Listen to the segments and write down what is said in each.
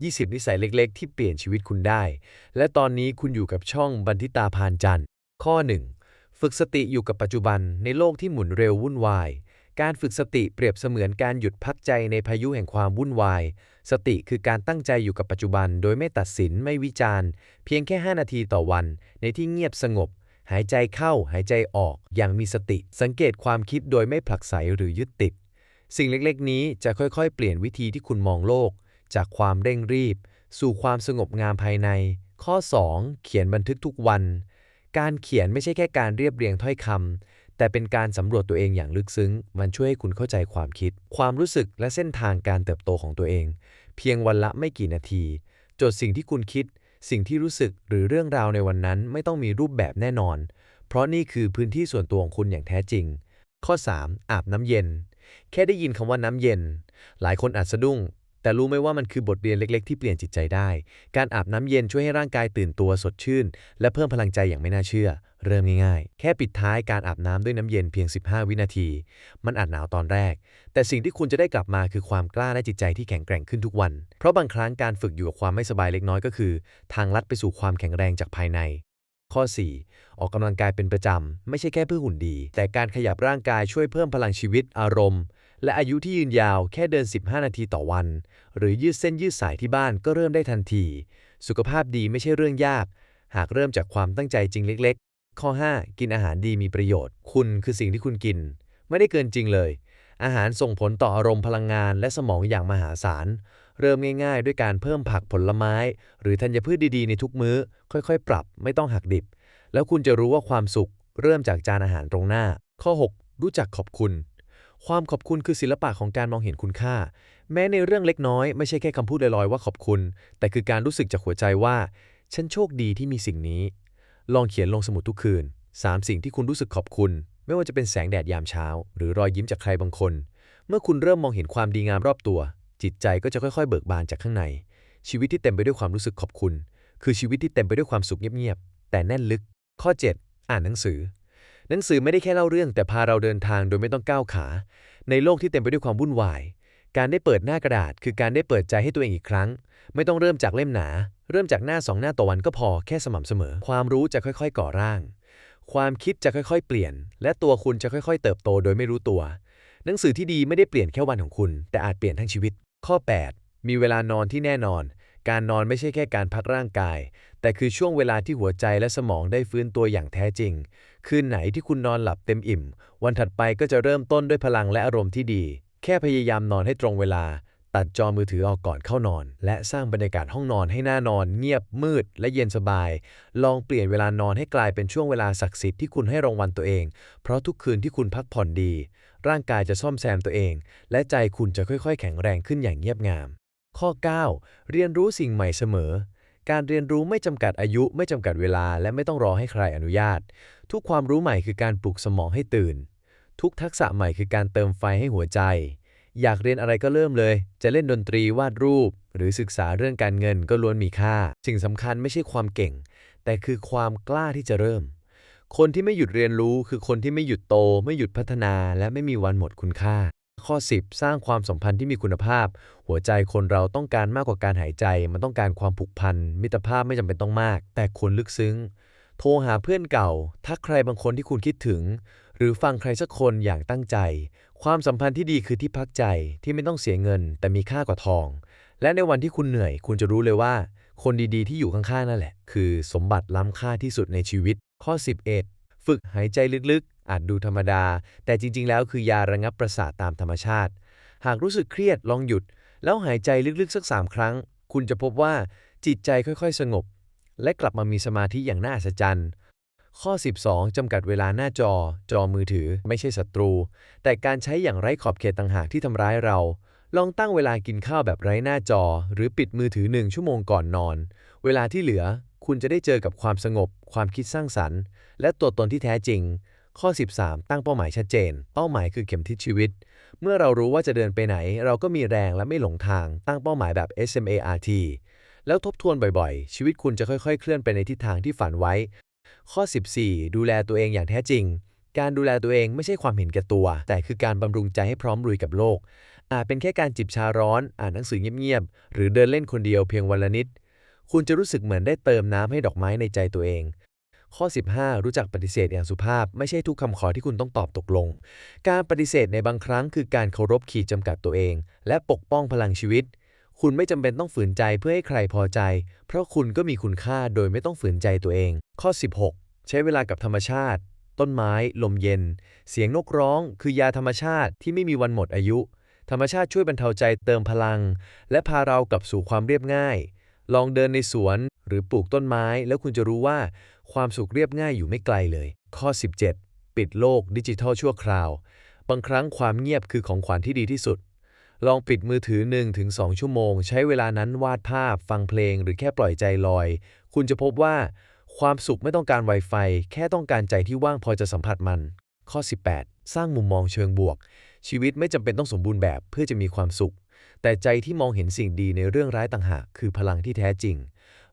20 นิสัยเล็กๆ ที่เปลี่ยนชีวิตคุณได้ และตอนนี้คุณอยู่กับช่องบันทิตาพานจันทร์ ข้อ 1 ฝึกสติอยู่กับปัจจุบันในโลกที่หมุนเร็ววุ่นวาย การฝึกสติเปรียบเสมือนการหยุดพักใจในพายุแห่งความวุ่นวาย สติคือการตั้งใจอยู่กับปัจจุบัน โดยไม่ตัดสินไม่วิจารณ์ เพียงแค่ 5 นาทีต่อวัน ในที่เงียบสงบ หายใจเข้า หายใจออก อย่างมีสติ สังเกตความคิดโดยไม่ผลักไสหรือยึดติด สิ่งเล็กๆ นี้จะค่อยๆ เปลี่ยนวิธีที่คุณมองโลก จากความเร่งรีบ สู่ความสงบงามภายใน ข้อ 2 เขียนบันทึกทุกวัน การเขียนไม่ใช่แค่การเรียบเรียงถ้อยคำแต่เป็นการสำรวจตัวเองอย่างลึกซึ้ง มันช่วยให้คุณเข้าใจความคิด ความรู้สึกและเส้นทางการเติบโตของตัวเอง เพียงวันละไม่กี่นาที จดสิ่งที่คุณคิด สิ่งที่รู้สึกหรือเรื่องราวในวันนั้นไม่ต้องมีรูปแบบแน่นอน เพราะนี่คือพื้นที่ส่วนตัวของคุณอย่างแท้จริง ข้อ 3 อาบน้ำเย็น แค่ได้ยินคำว่าน้ำเย็น หลายคนอาจสะดุ้ง แต่รู้ไหมว่ามันคือบทเรียนเล็ก ๆ ที่เปลี่ยนจิตใจได้ การอาบน้ำเย็นช่วยให้ร่างกายตื่นตัวสดชื่น และเพิ่มพลังใจอย่างไม่น่าเชื่อ เริ่มง่ายๆ แค่ปิดท้ายการอาบน้ำด้วยน้ำเย็นเพียง 15 วินาที มันอาจหนาวตอนแรก แต่สิ่งที่คุณจะได้กลับมาคือความกล้าและจิตใจที่แข็งแกร่งขึ้นทุกวัน เพราะบางครั้งการฝึกอยู่กับความไม่สบายเล็กน้อยก็คือ ทางลัดไปสู่ความแข็งแรงจากภายใน ข้อ 4 ออกกำลังกายเป็นประจำ ไม่ใช่แค่เพื่อหุ่นดี แต่การขยับร่างกายช่วยเพิ่มพลังชีวิต อารมณ์ และอายุที่ยืนยาวแค่เดิน 15 นาทีต่อวัน หรือยืดเส้นยืดสายที่บ้านก็เริ่มได้ทันที สุขภาพดีไม่ใช่เรื่องยาก หากเริ่มจากความตั้งใจจริงเล็ก ๆ ข้อ 5 กินอาหารดีมีประโยชน์ คุณคือสิ่งที่คุณกิน ไม่ได้เกินจริงเลย อาหารส่งผลต่ออารมณ์พลังงานและสมองอย่างมหาศาล เริ่มง่าย ๆ ด้วยการเพิ่มผักผลไม้ หรือธัญพืชดีๆในทุกมื้อ ค่อยๆ ปรับ ไม่ต้องหักดิบ แล้วคุณจะรู้ว่าความสุข เริ่มจากจานอาหารตรงหน้า ข้อ 6 รู้จักขอบคุณ ความขอบคุณคือศิลปะของการมองเห็นคุณค่า แม้ในเรื่องเล็กน้อยไม่ใช่แค่คำพูดลอยๆว่าขอบคุณ แต่คือการรู้สึกจากหัวใจว่า ฉันโชคดีที่มีสิ่งนี้ ลองเขียนลงสมุดทุกคืน 3 สิ่งที่คุณรู้สึกขอบคุณ ไม่ว่าจะเป็นแสงแดดยามเช้า หรือรอยยิ้มจากใครบางคน เมื่อคุณเริ่มมองเห็นความดีงามรอบตัว จิตใจก็จะค่อยๆ เบิกบานจากข้างใน ชีวิตที่เต็มไปด้วยความรู้สึกขอบคุณ คือชีวิตที่เต็มไปด้วยความสุขเงียบๆแต่แน่นลึก ข้อ 7 อ่านหนังสือ หนังสือไม่ได้แค่เล่าเรื่อง แต่พาเราเดินทางโดยไม่ต้องก้าวขา ในโลกที่เต็มไปด้วยความวุ่นวาย การได้เปิดหน้ากระดาษ คือการได้เปิดใจให้ตัวเองอีกครั้ง ไม่ต้องเริ่มจากเล่มหนา เริ่มจากหน้าสองหน้าต่อวันก็พอแค่สม่ำเสมอ ความรู้จะค่อยๆ ก่อร่าง ความคิดจะค่อยๆ เปลี่ยน และตัวคุณจะค่อยๆ เติบโตโดยไม่รู้ตัว หนังสือที่ดีไม่ได้เปลี่ยนแค่วันของคุณ แต่อาจเปลี่ยนทั้งชีวิต ข้อ 8 มีเวลานอนที่แน่นอน การนอนไม่ใช่แค่การพักร่างกาย แต่คือช่วงเวลาที่หัวใจและสมองได้ฟื้นตัวอย่างแท้จริง คืนไหนที่คุณนอนหลับเต็มอิ่ม วันถัดไปก็จะเริ่มต้นด้วยพลังและอารมณ์ที่ดี แค่พยายามนอนให้ตรงเวลา ตัดจอมือถือออกก่อนเข้านอน และสร้างบรรยากาศห้องนอนให้น่านอน เงียบมืด และเย็นสบาย ลองเปลี่ยนเวลานอนให้กลายเป็นช่วงเวลาศักดิ์สิทธิ์ที่คุณให้รางวัลตัวเอง เพราะทุกคืนที่คุณพักผ่อนดี ร่างกายจะซ่อมแซมตัวเอง และใจคุณจะค่อย ๆ แข็งแรงขึ้นอย่างเงียบงาม ข้อ 9 เรียนรู้สิ่งใหม่เสมอ การเรียนรู้ไม่จำกัดอายุ ไม่จำกัดเวลา และไม่ต้องรอให้ใครอนุญาต ทุกความรู้ใหม่คือการปลุกสมองให้ตื่น ทุกทักษะใหม่คือการเติมไฟให้หัวใจ อยากเรียนอะไรก็เริ่มเลย จะเล่นดนตรีวาดรูป หรือศึกษาเรื่องการเงินก็ล้วนมีค่า สิ่งสำคัญไม่ใช่ความเก่ง แต่คือความกล้าที่จะเริ่ม คนที่ไม่หยุดเรียนรู้คือคนที่ไม่หยุดโต ไม่หยุดพัฒนา และไม่มีวันหมดคุณค่า ข้อ 10 สร้างความสัมพันธ์ที่มีคุณภาพ หัวใจคนเราต้องการมากกว่าการหายใจ มันต้องการความผูกพัน มิตรภาพไม่จำเป็นต้องมาก แต่ควรลึกซึ้ง โทรหาเพื่อนเก่า ทักใครบางคนที่คุณคิดถึง หรือฟังใครสักคนอย่างตั้งใจ ความสัมพันธ์ที่ดีคือที่พักใจที่ไม่ต้องเสียเงิน แต่มีค่ากว่าทอง และในวันที่คุณเหนื่อย คุณจะรู้เลยว่า คนดีๆ ที่อยู่ข้างๆนั่นแหละ คือสมบัติล้ำค่าที่สุดในชีวิต ข้อ 11 ฝึกหายใจลึกๆ อาจดูธรรมดา แต่จริง ๆ แล้วคือยาระงับประสาทตามธรรมชาติ หากรู้สึกเครียดลองหยุด แล้วหายใจลึกๆ สักสามครั้ง คุณจะพบว่าจิตใจค่อยๆ สงบ และกลับมามีสมาธิอย่างน่าอัศจรรย์ข้อ 12 จำกัดเวลาหน้าจอ จอมือถือ ไม่ใช่ศัตรู แต่การใช้อย่างไร้ขอบเขตต่างหากที่ทำร้ายเรา ลองตั้งเวลากินข้าวแบบไร้หน้าจอ หรือปิดมือถือหนึ่งชั่วโมงก่อนนอน เวลาที่เหลือ คุณจะได้เจอกับความสงบ ความคิดสร้างสรรค์ และตัวตนที่แท้จริง ข้อ 13 ตั้งเป้าหมายชัดเจน เป้าหมายคือเข็มทิศชีวิต เมื่อเรารู้ว่าจะเดินไปไหน เราก็มีแรงและไม่หลงทาง ตั้งเป้าหมายแบบ SMART แล้วทบทวนบ่อยๆ ชีวิตคุณจะค่อยๆ เคลื่อนไปในทิศทางที่ฝันไว้ ข้อ 14 ดูแลตัวเองอย่างแท้จริง การดูแลตัวเองไม่ใช่ความเห็นแก่ตัว แต่คือการบำรุงใจให้พร้อมลุยกับโลก อาจเป็นแค่การจิบชาร้อน อ่านหนังสือเงียบๆ หรือเดินเล่นคนเดียวเพียงวันละนิด คุณจะรู้สึกเหมือนได้เติมน้ำให้ดอกไม้ในใจตัวเอง ข้อ 15 รู้จักปฏิเสธอย่างสุภาพ ไม่ใช่ทุกคำขอที่คุณต้องตอบตกลง การปฏิเสธในบางครั้งคือการเคารพขีดจำกัดตัวเอง และปกป้องพลังชีวิต คุณไม่จำเป็นต้องฝืนใจเพื่อให้ใครพอใจ เพราะคุณก็มีคุณค่าโดยไม่ต้องฝืนใจตัวเอง ข้อ 16 ใช้เวลากับธรรมชาติ ต้นไม้ ลมเย็น เสียงนกร้อง คือยาธรรมชาติที่ไม่มีวันหมดอายุ ธรรมชาติช่วยบรรเทาใจเติมพลัง และพาเรากลับสู่ความเรียบง่าย ลองเดินในสวนหรือปลูกต้นไม้ แล้วคุณจะรู้ว่าความสุขเรียบง่ายอยู่ไม่ไกลเลย ข้อ 17 ปิดโลกดิจิทัลชั่วคราว บางครั้งความเงียบคือของขวัญที่ดีที่สุด ลองปิดมือถือ 1-2 ชั่วโมง ใช้เวลานั้นวาดภาพ ฟังเพลง หรือแค่ปล่อยใจลอย คุณจะพบว่า ความสุขไม่ต้องการ Wi-Fi แค่ต้องการใจที่ว่างพอจะสัมผัสมัน ข้อ 18 สร้างมุมมองเชิงบวก ชีวิตไม่จำเป็นต้องสมบูรณ์แบบเพื่อจะมีความสุข แต่ใจที่มองเห็นสิ่งดีในเรื่องร้ายต่างหากคือพลังที่แท้จริง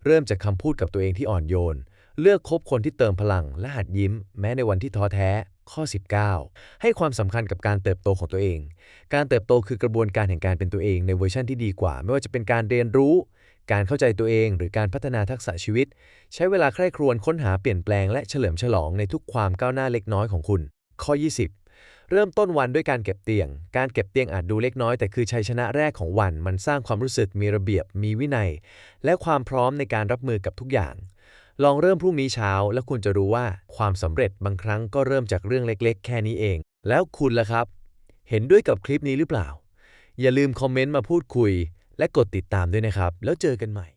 เริ่มจากคำพูดกับตัวเองที่อ่อนโยน เลือกคบคนที่เติมพลังและหัดยิ้ม แม้ในวันที่ท้อแท้ ข้อ 19 ให้ความสำคัญกับการเติบโตของตัวเอง การเติบโตคือกระบวนการแห่งการเป็นตัวเองในเวอร์ชันที่ดีกว่า ไม่ว่าจะเป็นการเรียนรู้ การเข้าใจตัวเองหรือการพัฒนาทักษะชีวิต ใช้เวลาใคร่ครวญค้นหาเปลี่ยนแปลงและเฉลิมฉลองในทุกความก้าวหน้าเล็กน้อยของคุณ ข้อ 20 เริ่มต้นวันด้วยการเก็บเตียง การเก็บเตียงอาจดูเล็กน้อย แต่คือชัยชนะแรกของวัน มันสร้างความรู้สึกมีระเบียบ มีวินัย และความพร้อมในการรับมือกับทุกอย่าง ลองเริ่มพรุ่งนี้เช้า แล้วคุณจะรู้ว่าความสำเร็จบางครั้งก็เริ่มจากเรื่องเล็กๆ แค่นี้เอง แล้วคุณล่ะครับ เห็นด้วยกับคลิปนี้หรือเปล่า อย่าลืมคอมเมนต์มาพูดคุย และกดติดตามด้วยนะครับ แล้วเจอกันใหม่